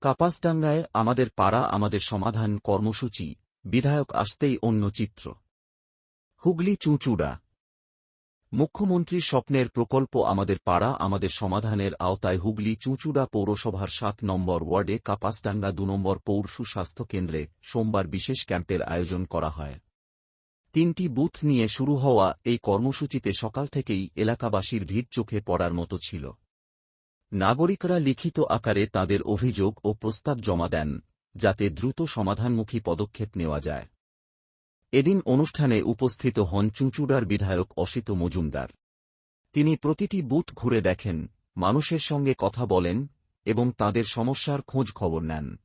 কাপাসডাঙ্গায় আমাদের পাড়া, আমাদের সমাধান কর্মসূচি, বিধায়ক আসতেই অন্য চিত্র। হুগলি চুঁচুড়া। মুখ্যমন্ত্রীর স্বপ্নের প্রকল্প আমাদের পাড়া, আমাদের সমাধানের আওতায় হুগলি চুঁচুড়া পৌরসভার সাত নম্বর ওয়ার্ডে কাপাসডাঙ্গা দু নম্বর পৌর সুস্বাস্থ্য কেন্দ্রে সোমবার বিশেষ ক্যাম্পের আয়োজন করা হয়। তিনটি বুথ নিয়ে শুরু হওয়া এই কর্মসূচিতে সকাল থেকেই এলাকাবাসীর ভিড় চোখে পড়ার মতো ছিল। নাগরিকরা লিখিত আকারে তাদের অভিযোগ ও প্রস্তাব জমা দেন, যাতে দ্রুত সমাধানমুখী পদক্ষেপ নেওয়া যায়। এদিন অনুষ্ঠানে উপস্থিত হন চুঁচুড়ার বিধায়ক অসিত মজুমদার। তিনি প্রতিটি বুথ ঘুরে দেখেন, মানুষের সঙ্গে কথা বলেন এবং তাদের সমস্যার খোঁজ খবর নেন।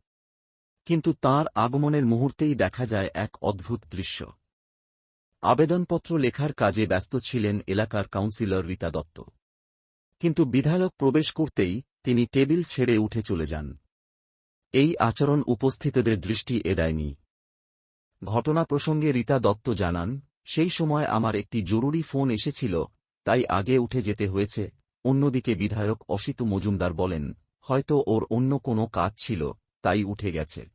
কিন্তু তার আগমনের মুহূর্তেই দেখা যায় এক অদ্ভুত দৃশ্য। আবেদনপত্র লেখার কাজে ব্যস্ত ছিলেন এলাকার কাউন্সিলর রীতা দত্ত। কিন্তু বিধায়ক প্রবেশ করতেই তিনি টেবিল ছেড়ে উঠে চলে যান। এই আচরণ উপস্থিতদের দৃষ্টি এড়ায়নি। ঘটনা প্রসঙ্গে রীতা দত্ত জানান, সেই সময় আমার একটি জরুরি ফোন এসেছিল, তাই আগে উঠে যেতে হয়েছে। অন্যদিকে বিধায়ক অসিত মজুমদার বলেন, হয়তো ওর অন্য কোনো কাজ ছিল, তাই উঠে গেছে।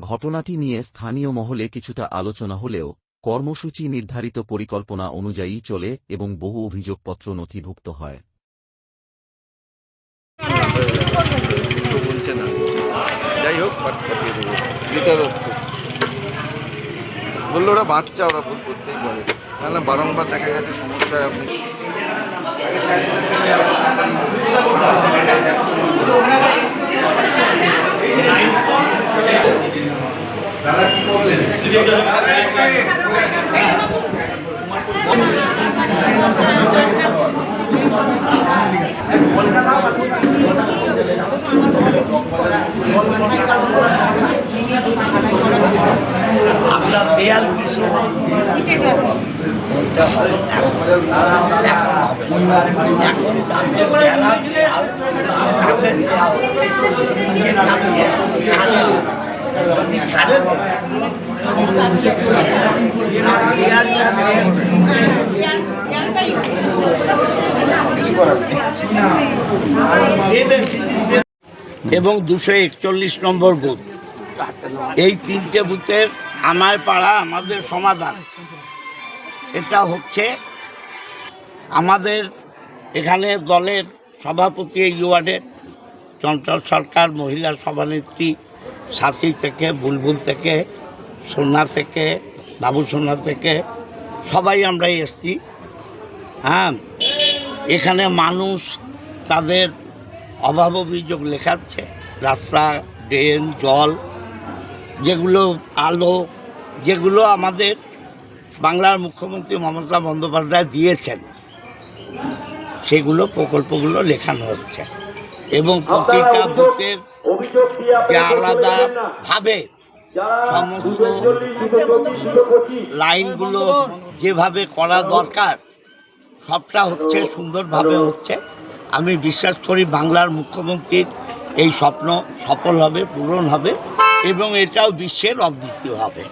ঘটনাটি নিয়ে স্থানীয় মহলে কিছুটা আলোচনা হলেও কর্মসূচি নির্ধারিত পরিকল্পনা অনুযায়ী চলে এবং বহু অভিযোগপত্র নথিভুক্ত হয়। যাই হোক বলল ওরা বাচ্চা, ওরা ভুল করতেই পারে। নাহলে বারংবার দেখা গেছে সমস্যায় আপনি আপনার দেয়াল হবে এখন এবং দুশো একচল্লিশ নম্বর বুথ। এই তিনটে বুথের আমার পাড়া, আমাদের সমাধান। এটা হচ্ছে আমাদের এখানে দলের সভাপতি এই ওয়ার্ডের, চঞ্চল সরকার, মহিলা সভানেত্রী সাথী থেকে, বুলবুল থেকে সোনা থেকে, বাবু সোনা থেকে, সবাই আমরা এসছি। হ্যাঁ এখানে মানুষ তাদের অভাব অভিযোগ লেখাচ্ছে, রাস্তা, ড্রেন, জল, যেগুলো আলো, যেগুলো আমাদের বাংলার মুখ্যমন্ত্রী মমতা বন্দ্যোপাধ্যায় দিয়েছেন, সেগুলো প্রকল্পগুলো লেখানো হচ্ছে। এবং প্রতিটা বুথের যে আলাদা ভাবে সমস্ত লাইনগুলো যেভাবে করা দরকার সবটা হচ্ছে সুন্দরভাবে হচ্ছে। আমি বিশ্বাস করি বাংলার মুখ্যমন্ত্রীর এই স্বপ্ন সফল হবে পূরণ হবে এবং এটাও বিশ্বের অদ্বিতীয় হবে।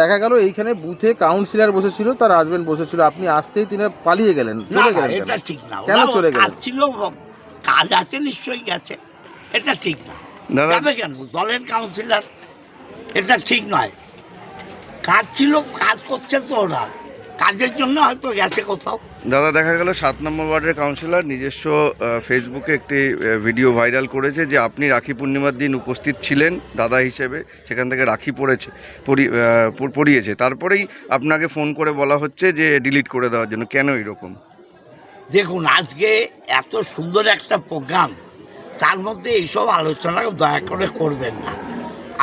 দেখা গেল এইখানে বুথে কাউন্সিলর বসেছিল তার হাজবেন্ড বসেছিল। আপনি আসতেই তিনি পালিয়ে গেলেন চলে গেলেন এটা ঠিক না। কেন চলে গেলেন? কাজ আছে নিশ্চয়ই গেছে। এটা ঠিক না। দাদা যাবে কেন? দলের কাউন্সিলর এটা ঠিক নয়। কাজ ছিল কাজ করছে তো ওরা। কাজের জন্য হয়তো গেছে কোথাও। দাদা দেখা গেল সাত নম্বর ওয়ার্ডের কাউন্সিলর নিজস্ব ফেসবুকে একটি ভিডিও ভাইরাল করেছে যে আপনি রাখি পূর্ণিমার দিন উপস্থিত ছিলেন দাদা হিসেবে। সেখান থেকে রাখি পড়েছে আহ, তারপরেই আপনাকে ফোন করে বলা হচ্ছে যে ডিলিট করে দেওয়ার জন্য। কেন এরকম? দেখুন আজকে এত সুন্দর একটা প্রোগ্রাম তার মধ্যে এইসব আলোচনা দয়া করে করবেন না।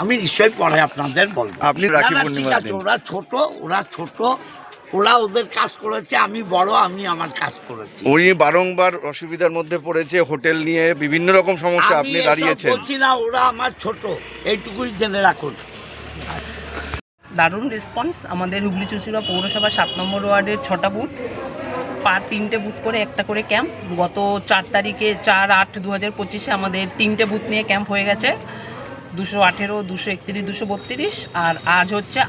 আমি নিশ্চয়ই পরে আপনাদের বলব। আপনি ঠিক আছে, ওরা ছোট ওরা ছোট ওরা ওদের কাজ করেছে আমি বড় আমি আমার কাজ করেছি। উনি বারংবার অসুবিধার মধ্যে পড়েছে হোটেল নিয়ে বিভিন্ন রকম সমস্যা আপনি দাঁড়িয়েছেন। বলছি না ওরা আমার ছোট এইটুকুই জেনে রাখুন। দারুণ রেসপন্স আমাদের হুগলি চুচুড়া পৌরসভার সাত নম্বর ওয়ার্ডের ছটা বুথ পার তিনটে বুথ করে, একটা করে ক্যাম্প গত চার তারিখে চার আট দু হাজার পঁচিশে আমাদের তিনটে বুথ নিয়ে ক্যাম্প হয়ে গেছে। দুশো আঠেরো, দুশো একত্রিশ, দুশো বত্রিশ। আর আজ হচ্ছে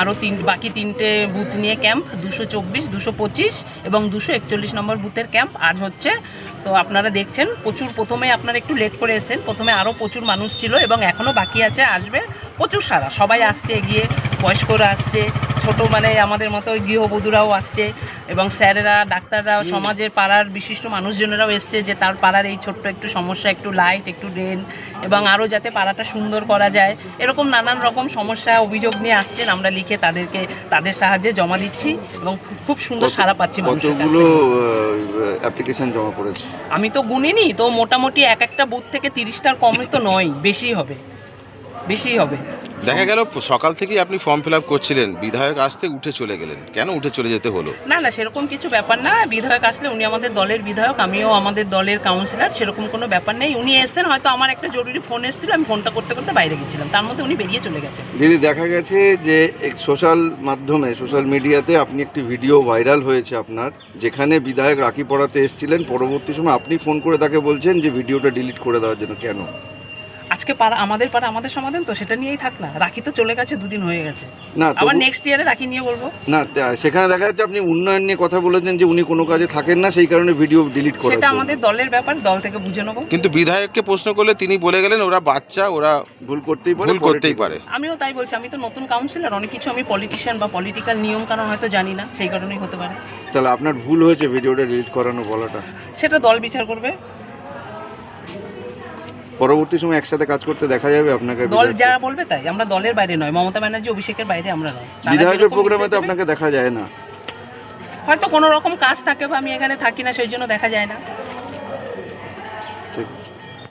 আরও তিন, বাকি তিনটে বুথ নিয়ে ক্যাম্প দুশো চব্বিশ, দুশো পঁচিশ এবং দুশো একচল্লিশ নম্বর বুথের ক্যাম্প আজ হচ্ছে। তো আপনারা দেখছেন, প্রচুর প্রথমে আপনারা একটু লেট করে এসেছেন। প্রথমে আরও প্রচুর মানুষ ছিল এবং এখনও বাকি আছে, আসবে প্রচুর সারা। সবাই আসছে, এগিয়ে বয়স্করা আসছে ছোট মানে আমাদের মতো গৃহবধূরাও আসছে এবং স্যারেরা ডাক্তাররা সমাজের পাড়ার বিশিষ্ট মানুষজনেরাও এসছে যে তার পাড়ার এই ছোট্ট একটু সমস্যা একটু লাইট একটু ড্রেন এবং আরও যাতে পাড়াটা সুন্দর করা যায়। এরকম নানান রকম সমস্যা অভিযোগ নিয়ে আসছেন। আমরা লিখে তাদেরকে তাদের সাহায্যে জমা দিচ্ছি এবং খুব- সুন্দর সারা পাচ্ছি মানুষের কাছ কতগুলো অ্যাপ্লিকেশন জমা পড়েছে? আমি তো গুনিনি তো মোটামুটি এক একটা বুথ থেকে তিরিশটার কমই তো নয় বেশি হবে বেশি হবে। দেখা গেল সকাল থেকেই আপনি ফর্ম ফিল আপ করছিলেন। বিধায়ক আসতে উঠে চলে গেলেন। কেন উঠে চলে যেতে হলো? না না সেরকম কিছু ব্যাপার না। বিধায়ক আসলে উনি আমাদের দলের বিধায়ক আমিও আমাদের দলের কাউন্সিলর সেরকম কোনো ব্যাপার নেই। উনি এসছেন হয়তো আমার একটা জরুরি ফোন এসেছিল আমি ফোনটা করতে করতে বাইরে গেছিলাম। তার মধ্যে উনি বেরিয়ে চলে গেছেন। দিদি দেখা গেছে যে সোশ্যাল মাধ্যমে সোশ্যাল মিডিয়াতে আপনি একটি ভিডিও ভাইরাল হয়েছে আপনার যেখানে বিধায়ক রাখি পড়াতে এসেছিলেন। পরবর্তী সময় আপনি ফোন করে তাকে বলছেন যে ভিডিওটা ডিলিট করে দেওয়ার জন্য কেন? আজকে পাড়া আমাদের পাড়া আমাদের সমাধান তো সেটা নিয়েই থাক না। রাখি তো চলে গেছে দুদিন হয়ে গেছে। না আবার নেক্সট ইয়ারে রাখি নিয়ে বলব। না সেখানে দেখা যাচ্ছে আপনি উন্নয়ন নিয়ে কথা বলেছেন যে উনি কোনো কাজে থাকেন না সেই কারণে ভিডিও ডিলিট করে সেটা আমাদের দলের ব্যাপার দল থেকে বুঝে নেব। কিন্তু বিধায়ককে প্রশ্ন করলে তিনি বলে গেলেন ওরা বাচ্চা ওরা ভুল করতেই পারে ভুল করতেই পারে। আমিও তাই বলছি আমি তো নতুন কাউন্সিলর অনেক কিছু আমি পলিটিশিয়ান বা পলিটিক্যাল নিয়ম কারণ হয়তো জানি না সেই কারণেই হতে পারে। তাহলে আপনার ভুল হয়েছে ভিডিওটা ডিলিট করানো বলাটা। সেটা দল বিচার করবে। পরবর্তী সময় একসাথে কাজ করতে দেখা যাবে আপনাকে দল যা বলবে তাই আমরা দলের বাইরে নয় মমতা ব্যানার্জি অভিষেকের বাইরে আমরা নয়। বিধায়কের প্রোগ্রামে তো আপনাকে দেখা যায় না। হয়তো কোনো রকম কাজ থাকে বা আমি এখানে থাকি না সেই জন্য দেখা যায় না।